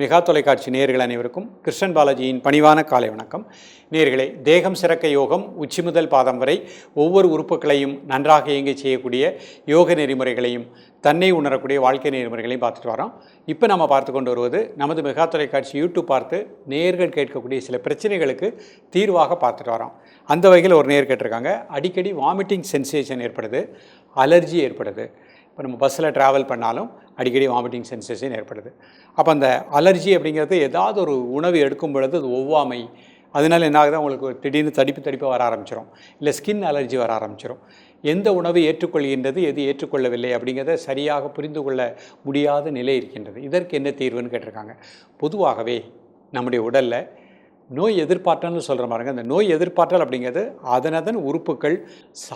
Mega தொலைக்காட்சி நேர்கள் அனைவருக்கும் கிருஷ்ணன் பாலாஜியின் பணிவான காலை வணக்கம். நேர்களை தேகம் சிறக்க யோகம் உச்சி முதல் பாதம் வரை ஒவ்வொரு உறுப்புகளையும் நன்றாக இயங்கி செய்யக்கூடிய யோக நெறிமுறைகளையும் தன்னை உணரக்கூடிய வாழ்க்கை நெறிமுறைகளையும் பார்த்துட்டு வரோம். இப்போ நம்ம பார்த்து கொண்டு வருவது நமது மெகா தொலைக்காட்சி யூடியூப் பார்த்து நேர்கள் கேட்கக்கூடிய சில பிரச்சனைகளுக்கு தீர்வாக பார்த்துட்டு வரோம். அந்த வகையில் ஒரு நேர் கேட்டிருக்காங்க. அடிக்கடி வாமிட்டிங் சென்சேஷன் ஏற்படுது அலர்ஜி ஏற்படுது. இப்போ நம்ம பஸ்ஸில் ட்ராவல் பண்ணாலும் அடிக்கடி வாமிட்டிங் சென்சேஷன் ஏற்படுது. அப்போ அந்த அலர்ஜி அப்படிங்கிறது ஏதாவது ஒரு உணவு எடுக்கும் பொழுது அது ஒவ்வாமை. அதனால என்ன ஆகுது உங்களுக்கு திடீர்னு தடிப்பு தடிப்பு வர ஆரம்பிச்சிடும் இல்லை ஸ்கின் அலர்ஜி வர ஆரம்பிச்சிடும் எந்த உணவு ஏற்றுக்கொள்கின்றது எது ஏற்றுக்கொள்ளவில்லை அப்படிங்கிறத சரியாக புரிந்து கொள்ள முடியாத நிலை இருக்கின்றது. இதற்கு என்ன தீர்வுன்னு கேட்டிருக்காங்க. பொதுவாகவே நம்முடைய உடலில் நோய் எதிர்பார்த்தல்னு சொல்கிற மாதிரிங்க அந்த நோய் எதிர்பார்த்தல் அப்படிங்கிறது அதனதன் உறுப்புகள்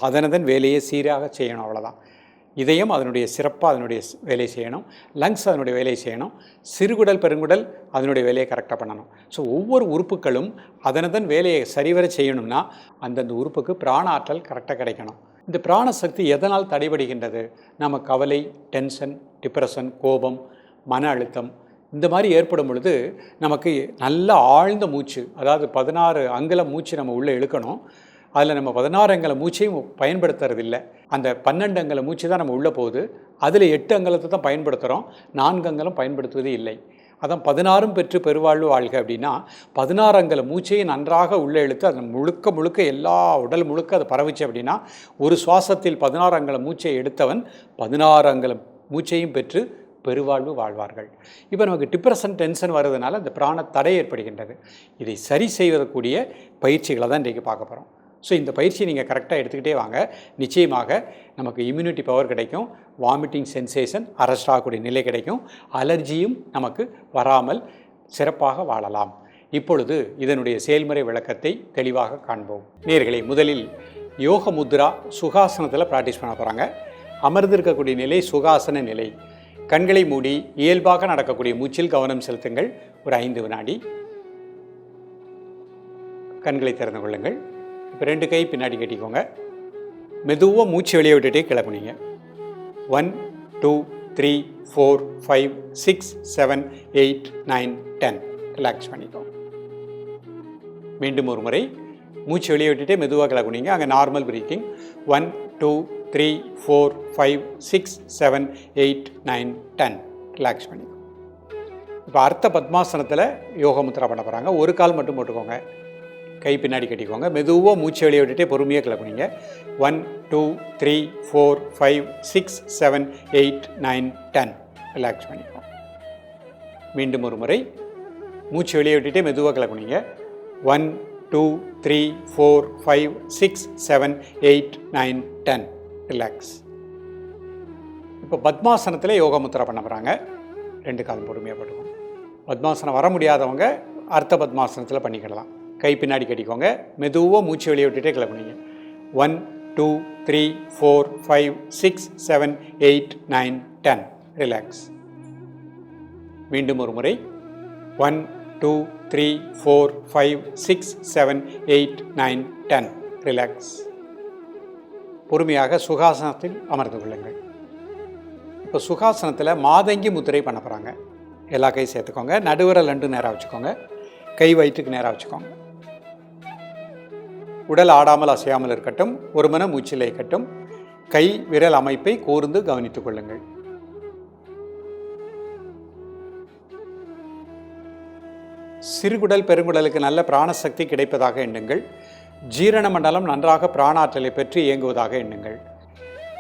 அதனதன் வேலையை சீராக செய்யணும் அவ்வளோதான் இதயம் அதனுடைய சிறப்பாக அதனுடைய வேலையை செய்யணும். லங்ஸ் அதனுடைய வேலையை செய்யணும். சிறுகுடல் பெருங்குடல் அதனுடைய வேலையை கரெக்டாக பண்ணணும். ஸோ ஒவ்வொரு உறுப்புகளும் அதனதன் வேலையை சரிவர செய்யணும்னா அந்தந்த உறுப்புக்கு பிராண ஆற்றல் கரெக்டாக கிடைக்கணும். இந்த பிராண சக்தி எதனால் தடைபடுகின்றது? நம்ம கவலை டென்ஷன் டிப்ரெஷன் கோபம் மன அழுத்தம் இந்த மாதிரி ஏற்படும் பொழுது நமக்கு நல்ல ஆழ்ந்த மூச்சு அதாவது பதினாறு அங்குல மூச்சு நம்ம உள்ளே இழுக்கணும். அதில் நம்ம பதினாறு அங்கல மூச்சையும் பயன்படுத்துறதில்லை. அந்த பன்னெண்டு அங்கல மூச்சு தான் நம்ம உள்ளே போகுது. அதில் எட்டு அங்கலத்தை தான் பயன்படுத்துகிறோம் நான்கு அங்கலம் பயன்படுத்துவதே இல்லை. அதான் பதினாறும் பெற்று பெருவாழ்வு வாழ்க அப்படின்னா பதினாறு அங்கல மூச்சையை நன்றாக உள்ளே இழுத்து அது முழுக்க முழுக்க எல்லா உடல் முழுக்க அதை பரவுச்சு அப்படின்னா ஒரு சுவாசத்தில் பதினாறு அங்கல மூச்சை எடுத்தவன் பதினாறு அங்கல மூச்சையும் பெற்று பெருவாழ்வு வாழ்வார்கள். இப்போ நமக்கு டிப்ரெஷன் டென்ஷன் வர்றதுனால இந்த பிராண தடை ஏற்படுகின்றது. இதை சரி செய்வதற்குரிய பயிற்சிகளை தான் இன்றைக்கி பார்க்க போகிறோம் ஸோ இந்த பயிற்சியை நீங்கள் கரெக்டாக எடுத்துக்கிட்டே வாங்க. நிச்சயமாக நமக்கு இம்யூனிட்டி பவர் கிடைக்கும். வாமிட்டிங் சென்சேஷன் அரெஸ்ட் ஆகக்கூடிய நிலை கிடைக்கும். அலர்ஜியும் நமக்கு வராமல் சிறப்பாக வாழலாம். இப்பொழுது இதனுடைய செயல்முறை விளக்கத்தை தெளிவாக காண்போம். நேர்களை முதலில் யோக முத்ரா சுகாசனத்தில் ப்ராக்டிஸ் பண்ண போகிறாங்க அமர்ந்திருக்கக்கூடிய நிலை சுகாசன நிலை. கண்களை மூடி இயல்பாக நடக்கக்கூடிய மூச்சில் கவனம் செலுத்துங்கள். ஒரு ஐந்து வினாடி. கண்களை திறந்து கொள்ளுங்கள். இப்போ ரெண்டு கை பின்னாடி கட்டிக்கோங்க. மெதுவாக மூச்சு வெளியே விட்டுட்டே கிளம்புனீங்க one two three four five six seven eight nine ten relax பண்ணிக்கோங்க மீண்டும் ஒரு முறை மூச்சு வெளியே விட்டுட்டே மெதுவாக கிளம்புனீங்க அங்கே normal breathing one two three four five six seven eight nine ten relax பண்ணிக்கோங்க இப்போ அர்த்த பத்மாசனத்தில் யோக முத்திரா பண்ண போகிறாங்க ஒரு கால் மட்டும் போட்டுக்கோங்க. கை பின்னாடி கட்டிக்கோங்க. மெதுவாக மூச்சு வெளியே விட்டுட்டே பொறுமையாக கிளப்புனீங்க one two three four five six seven eight nine ten relax பண்ணிக்கோங்க மீண்டும் ஒரு முறை. மூச்சு வெளியே விட்டுட்டே மெதுவாக கிளப்புனீங்க one two three four five six seven eight nine ten relax இப்போ பத்மாசனத்தில் யோக பண்ண போகிறாங்க ரெண்டு காலம் பொறுமையாக போட்டுக்கோங்க. பத்மாசனம் வர முடியாதவங்க அர்த்த பத்மாசனத்தில் பண்ணிக்கிடலாம். கை பின்னாடி கட்டிக்கோங்க. மெதுவாக மூச்சு வெளியே விட்டுட்டே கிளம்புனீங்க. One two three four five six seven eight nine ten relax மீண்டும் ஒரு முறை. One two three four five six seven eight nine ten relax பொறுமையாக சுகாசனத்தில் அமர்ந்து கொள்ளுங்கள். இப்போ சுகாசனத்தில் மாதங்கி முத்திரை பண்ண போகிறாங்க எல்லா கையும் சேர்த்துக்கோங்க. நடுவரை ரெண்டு நேராக வச்சுக்கோங்க. கை வயிற்றுக்கு நேராக வச்சுக்கோங்க. உடல் ஆடாமல் அசையாமல் இருக்கட்டும் ஒரு மன மூச்சில் இருக்கட்டும் கை விரல் அமைப்பை கூர்ந்து கவனித்துக் கொள்ளுங்கள். சிறுகுடல் பெருங்குடலுக்கு நல்ல பிராணசக்தி கிடைப்பதாக எண்ணுங்கள். ஜீரண மண்டலம் நன்றாக பிராணாற்றலை பெற்று இயங்குவதாக எண்ணுங்கள்.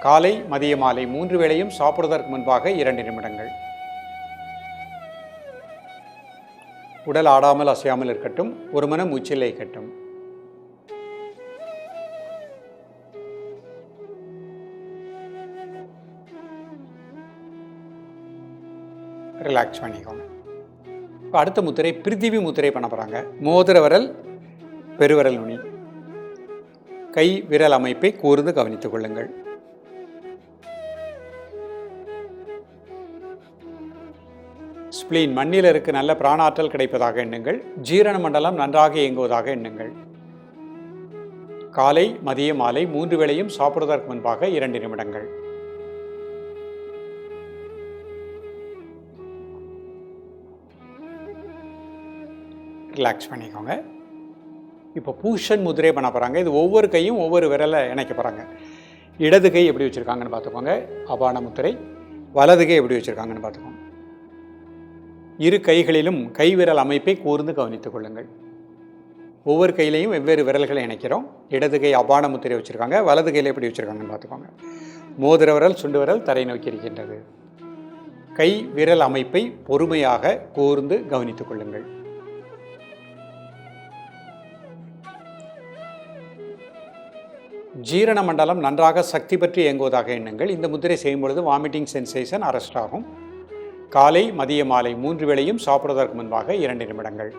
காலை மதிய மாலை மூன்று வேளையும் சாப்பிடுவதற்கு முன்பாக இரண்டு நிமிடங்கள். உடல் ஆடாமல் அசையாமல் இருக்கட்டும் ஒரு மன மூச்சில் இருக்கட்டும் ரிலாக்ஸ் பண்ணிக்கோங்க. இப்போ அடுத்த முத்திரை பிரித்திவி முத்திரை பண்ண போகிறாங்க மோதிர விரல் பெருவிரல் நுனி. கை விரல் அமைப்பை கூர்ந்து கவனித்துக் கொள்ளுங்கள். ஸ்பிளீன் மண்ணில் நல்ல பிராணாற்றல் கிடைப்பதாக எண்ணுங்கள். ஜீரண மண்டலம் நன்றாக இயங்குவதாக எண்ணுங்கள். காலை மதிய மாலை மூன்று வேளையும் சாப்பிடுவதற்கு முன்பாக இரண்டு நிமிடங்கள். ரிலாக்ஸ் பண்ணிக்கோங்க. இப்போ பூஷன் முதிரை பண்ண போகிறாங்க இது ஒவ்வொரு கையும் ஒவ்வொரு விரலை இணைக்க போகிறாங்க இடது கை எப்படி வச்சுருக்காங்கன்னு பார்த்துக்கோங்க. அபான முத்திரை. வலது கை எப்படி வச்சுருக்காங்கன்னு பார்த்துக்கோங்க. இரு கைகளிலும் கை விரல் அமைப்பை கூர்ந்து கவனித்துக் கொள்ளுங்கள். ஒவ்வொரு கையிலையும் வெவ்வேறு விரல்களை இணைக்கிறோம். இடது கை அபான முத்திரை வச்சுருக்காங்க. வலது கையில் எப்படி வச்சுருக்காங்கன்னு பார்த்துக்கோங்க. மோதிர விரல் சுண்டு விரல் தரை நோக்கி இருக்கின்றது. கை விரல் அமைப்பை பொறுமையாக கூர்ந்து கவனித்துக் கொள்ளுங்கள். ஜீரண மண்டலம் நன்றாக சக்தி பற்றி இயங்குவதாக எண்ணுங்கள். இந்த முத்திரை செய்யும் பொழுது வாமிட்டிங் சென்சேஷன் அரெஸ்ட் ஆகும். காலை மதிய மாலை மூன்று வேளையும் சாப்பிடுவதற்கு முன்பாக இரண்டு நிமிடங்கள்.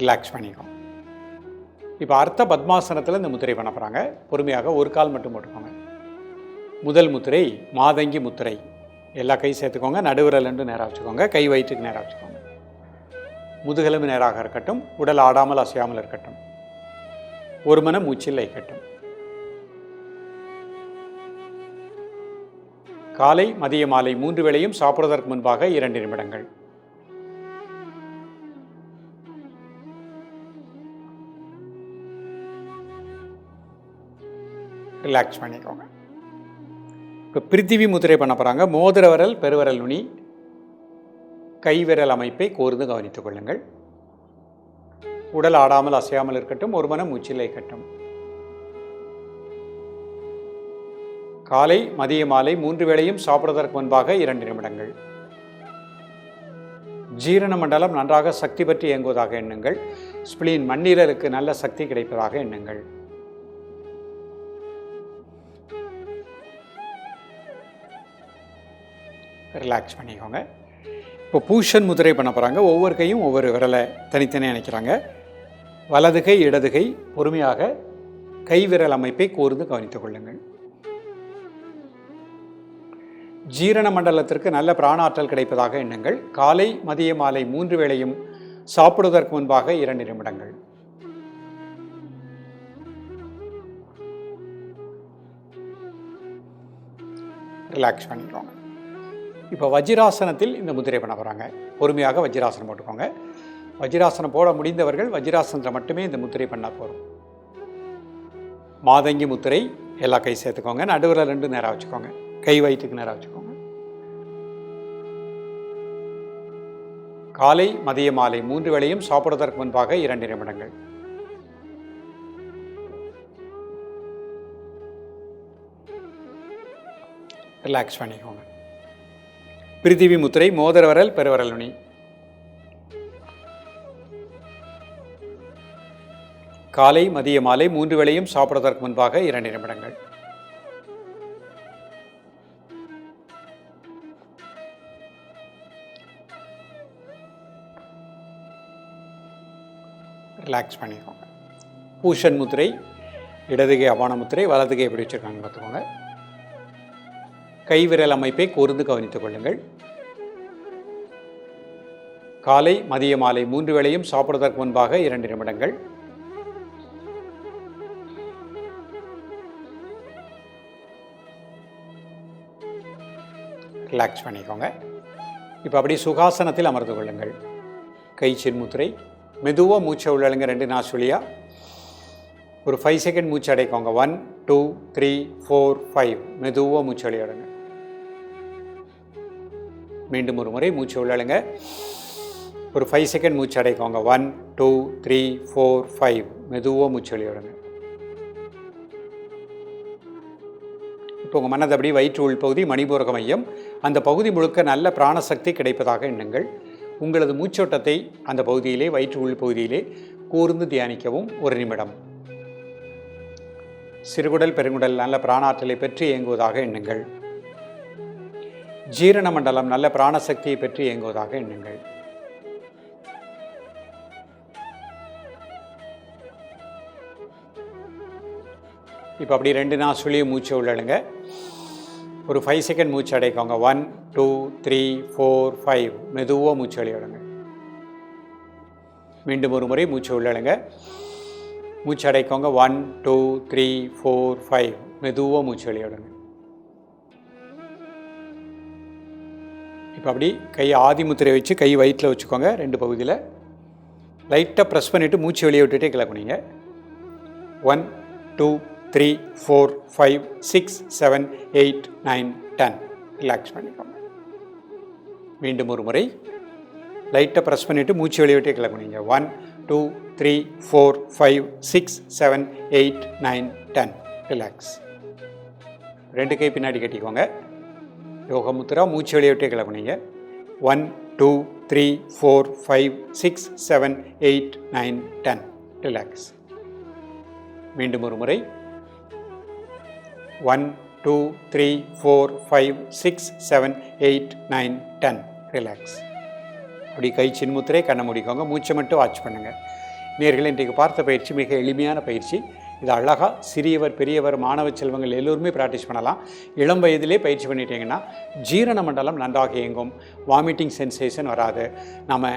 ரிலாக்ஸ் பண்ணிக்கும் இப்போ அர்த்த பத்மாசனத்தில் இந்த முத்திரை பண்ண போகிறாங்க பொறுமையாக ஒரு கால் மட்டும் போட்டுக்கோங்க. முதல் முத்திரை மாதங்கி முத்திரை. எல்லா கை சேர்த்துக்கோங்க நடுவிரல் ரெண்டும் நேராக வச்சுக்கோங்க கை வயிற்றுக்கு நேராக வச்சுக்கோங்க. முதுகெலும்பு நேராக இருக்கட்டும் உடல் ஆடாமல் அசையாமல் இருக்கட்டும். ஒரு மன மூச்சில் வைக்கட்டும் காலை மதிய மாலை மூன்று வேளையும் சாப்பிடுவதற்கு முன்பாக இரண்டு நிமிடங்கள். ரிலாக்ஸ் பண்ணிக்கோங்க. இப்போ பிரித்திவி முத்திரை பண்ண போகிறாங்க மோதிர விரல் நுனி கைவிரல் அமைப்பை கோர்ந்து கவனித்துக் கொள்ளுங்கள். உடல் ஆடாமல் அசையாமல் இருக்கட்டும் ஒரு மனம் மூச்சில் இருக்கட்டும் காலை மதிய மாலை மூன்று வேளையும் சாப்பிடுவதற்கு முன்பாக இரண்டு நிமிடங்கள். ஜீரண மண்டலம் நன்றாக சக்தி பற்றி இயங்குவதாக எண்ணுங்கள். ஸ்பிளீன் மண்ணீரலுக்கு நல்ல சக்தி கிடைப்பதாக எண்ணுங்கள். ரிலாக்ஸ் பண்ணிக்கோங்க. இப்போ பூஷன் முதிரை பண்ண போகிறாங்க ஒவ்வொரு கையும் ஒவ்வொரு விரலை தனித்தனியாக நினைக்கிறாங்க வலது கை இடது கை பொறுமையாக கைவிரல் அமைப்பை கூர்ந்து கவனித்துக் கொள்ளுங்கள். ஜீரண மண்டலத்திற்கு நல்ல பிராணாற்றல் கிடைப்பதாக எண்ணுங்கள். காலை மதிய மாலை மூன்று வேளையும் சாப்பிடுவதற்கு முன்பாக இரண்டு நிமிடங்கள். ரிலாக்ஸ் பண்ணிடுவாங்க இப்போ வஜ்ராசனத்தில் இந்த முதிரை பண்ண போகிறாங்க பொறுமையாக வஜ்ராசனம் போட்டுக்கோங்க. வஜ்ராசனம் போட முடிந்தவர்கள் வஜ்ராசனத்தில் மட்டுமே இந்த முத்திரை பண்ணால் போகிறோம் மாதங்கி முத்திரை எல்லா கை சேர்த்துக்கோங்க. நடுவில் ரெண்டு நேராக வச்சுக்கோங்க. கை வயிற்றுக்கு நேராக வச்சுக்கோங்க. காலை மதிய மாலை மூன்று வேளையும் சாப்பிடுவதற்கு முன்பாக இரண்டு நிமிடங்கள். ரிலாக்ஸ் பண்ணிக்கோங்க. பிரித்திவி முத்திரை மோதரவரல் பெருவரலுனி பெருவரல் காலை மதிய மாலை மூன்று வேளையும் சாப்பிடுவதற்கு முன்பாக இரண்டு நிமிடங்கள். ரிலாக்ஸ் பண்ணிக்கோங்க. பூஷன் முத்திரை இடதுகை அபான முத்திரை வலதுகை எப்படி வச்சுருக்காங்கன்னு பார்த்துக்கோங்க. கைவிரல் அமைப்பை கூர்ந்து கவனித்துக் கொள்ளுங்கள். காலை மதிய மாலை மூன்று வேளையும் சாப்பிடுவதற்கு முன்பாக இரண்டு நிமிடங்கள். ரிலாக்ஸ் பண்ணிக்கோங்க. இப்போ அப்படியே சுகாசனத்தில் அமர்ந்து கொள்ளுங்கள். கை சின்முத்திரை மெதுவாக மூச்சை உள்ளழுங்க ரெண்டு நாசுலியாக ஒரு ஃபைவ் செகண்ட் மூச்சு அடைக்கோங்க. One two three four five மெதுவாக மூச்சு விளையாடுங்க மீண்டும் ஒரு முறை மூச்சு உள்ளழுங்க ஒரு ஃபைவ் செகண்ட் மூச்சு அடைக்கோங்க. One two three four five மெதுவாக மூச்சு வெளியிடுங்க இப்போ உங்கள் மனது அப்படியே வயிற்று உள்பகுதி மணிபூரக மையம். அந்த பகுதி முழுக்க நல்ல பிராணசக்தி கிடைப்பதாக எண்ணுங்கள். உங்களது மூச்சோட்டத்தை அந்த பகுதியிலே வயிற்று உள்பகுதியிலே கூர்ந்து தியானிக்கவும் ஒரு நிமிடம். சிறுகுடல் பெருங்குடல் நல்ல பிராணாற்றலை பெற்று இயங்குவதாக எண்ணுங்கள். ஜீரண மண்டலம் நல்ல பிராணசக்தியை பெற்று இயங்குவதாக எண்ணுங்கள். இப்போ அப்படி ரெண்டு நாள் சுழிய மூச்சு உள்ளழுங்க ஒரு ஃபைவ் செகண்ட் மூச்சு அடைக்கோங்க. One two three four five மெதுவாக மூச்சு வெளியிடுங்க மீண்டும் ஒரு முறை மூச்சு உள்ளடுங்க. மூச்சு அடைக்கோங்க. One two three four five மெதுவாக மூச்சு வெளியிடுங்க இப்போ அப்படி கை ஆதி முத்திரை வச்சு கை வயிற்றில் வச்சுக்கோங்க ரெண்டு பகுதியில். லைட்டாக ப்ரெஸ் பண்ணிவிட்டு மூச்சு வெளியே விட்டுட்டே கிளம்புனீங்க one two three four five six seven eight nine ten relax பண்ணிக்கோங்க. மீண்டும் ஒரு முறை. லைட்டாக ப்ரெஸ் பண்ணிவிட்டு மூச்சு வெளியே விட்டே கிளம்புனீங்க one two three four five six seven eight nine ten relax ரெண்டு கை பின்னாடி கட்டிக்கோங்க. யோகமுத்திரா மூச்சு வெளியே விட்டே கிளம்புனீங்க. One two three four five six seven eight nine ten relax மீண்டும் ஒரு முறை. One two three four five six seven eight nine ten relax அப்படி கை சின்முத்திரை கண்ணை முடிக்கோங்க. மூச்சை மட்டும் வாட்ச் பண்ணுங்கள் நேர்கள் இன்றைக்கு பார்த்த பயிற்சி மிக எளிமையான பயிற்சி. இது அழகாக சிறியவர் பெரியவர் மாணவ செல்வங்கள் எல்லோருமே ப்ராக்டிஸ் பண்ணலாம். இளம் வயதிலே பயிற்சி பண்ணிட்டீங்கன்னா ஜீரண மண்டலம் நன்றாக இயங்கும். வாமிட்டிங் சென்சேஷன் வராது. நம்ம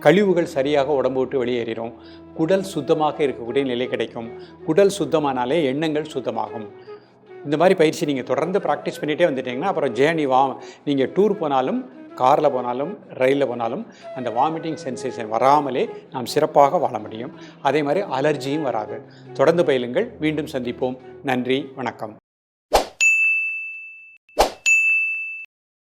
கழிவுகள் சரியாக உடம்பு விட்டு வெளியேறிடும் குடல் சுத்தமாக இருக்கக்கூடிய நிலை கிடைக்கும். குடல் சுத்தமானாலே எண்ணங்கள் சுத்தமாகும். இந்த மாதிரி பயிற்சி நீங்கள் தொடர்ந்து ப்ராக்டிஸ் பண்ணிகிட்டே வந்துட்டீங்கன்னா அப்புறம் ஜேர்னி வா நீங்கள் டூர் போனாலும் காரில் போனாலும் ரயிலில் போனாலும் அந்த வாமிட்டிங் சென்சேஷன் வராமலே நாம் சிறப்பாக வாழ முடியும். அதே மாதிரி அலர்ஜியும் வராது. தொடர்ந்து பயிலுங்கள். மீண்டும் சந்திப்போம். நன்றி. வணக்கம்.